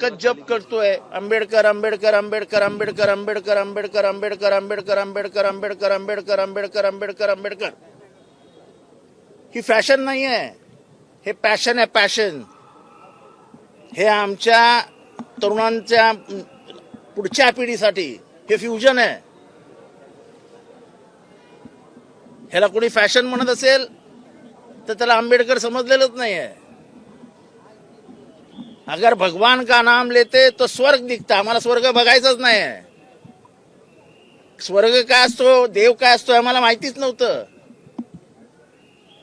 एकच जप करतोय आंबेडकर आंबेडकर आंबेडकर आंबेडकर आंबेडकर आंबेडकर आंबेडकर आंबेडकर आंबेडकर आंबेडकर आंबेडकर आंबेडकर आंबेडकर आंबेडकर ही फॅशन नाही आहे हे पॅशन आहे पॅशन हे आमच्या तरुणांच्या पुढच्या पिढीसाठी हे फ्युजन आहे ह्याला कोणी फॅशन म्हणत असेल तर त्याला आंबेडकर समजलेलंच नाही आहे अगर भगवान का नाम लेते तो स्वर्ग दिखता। आम्हाला स्वर्ग बघायचाच नाही आहे। स्वर्ग काय असतो देव काय असतो आम्हाला माहितीच नव्हतं।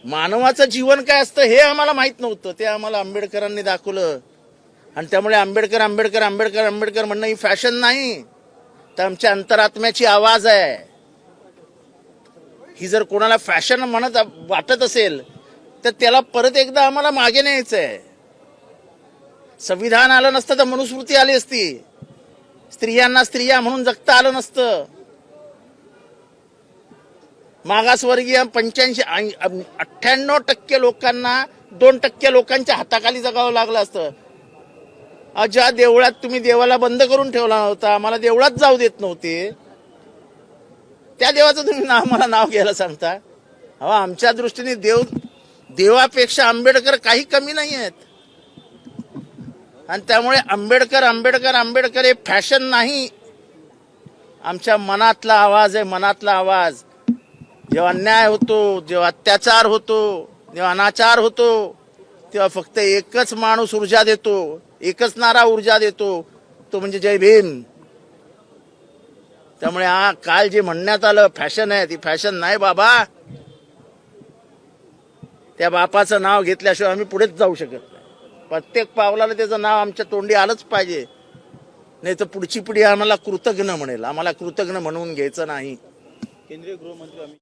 मानवाचं जीवन काय असतं हे आम्हाला माहीत नव्हतं। ते आम्हाला आंबेडकरांनी दाखवलं। आणि त्यामुळे आंबेडकर आंबेडकर आंबेडकर आंबेडकर म्हणणं ही फॅशन नाही। तर आमच्या अंतरात्म्याची आवाज आहे। ही जर कोणाला फॅशन म्हणत वाटत असेल तर त्याला परत एकदा आम्हाला मागे न्यायचं आहे संविधान आलं नसतं तर मनुस्मृती आली असती. स्त्रियांना स्त्रिया म्हणून जगता आलं नसतं. मागासवर्गीय पंच्याऐंशी अठ्ठ्याण्णव टक्के लोकांना दोन टक्के लोकांच्या हाताखाली जगावं लागलं असतं. ज्या देवळात तुम्ही देवाला बंद करून ठेवला नव्हता आम्हाला देवळात जाऊ देत नव्हते. त्या देवाचं तुम्ही नाव मला नाव घ्यायला सांगता? अहो आमच्या दृष्टीने देव देवापेक्षा आंबेडकर काही कमी नाही आहेत. आणि त्यामुळे आंबेडकर आंबेडकर आंबेडकर हे फॅशन नाही. आमच्या मनातला आवाज आहे मनातला आवाज. जेव्हा अन्याय होतो जेव्हा अत्याचार होतो जेव्हा अनाचार होतो तेव्हा फक्त एकच माणूस ऊर्जा देतो. एकच नारा ऊर्जा देतो. तो म्हणजे जय भीम. त्यामुळे हा काल जे म्हणण्यात आलं फॅशन आहे ती फॅशन नाही बाबा. त्या बापाचं नाव घेतल्याशिवाय आम्ही पुढेच जाऊ शकत नाही. प्रत्येक पावलाला त्याचं नाव आमच्या तोंडी आलंच पाहिजे. नाही तर पुढची पिढी आम्हाला कृतज्ञ म्हणेल. आम्हाला कृतज्ञ म्हणून घ्यायचं नाही. केंद्रीय गृहमंत्री अमित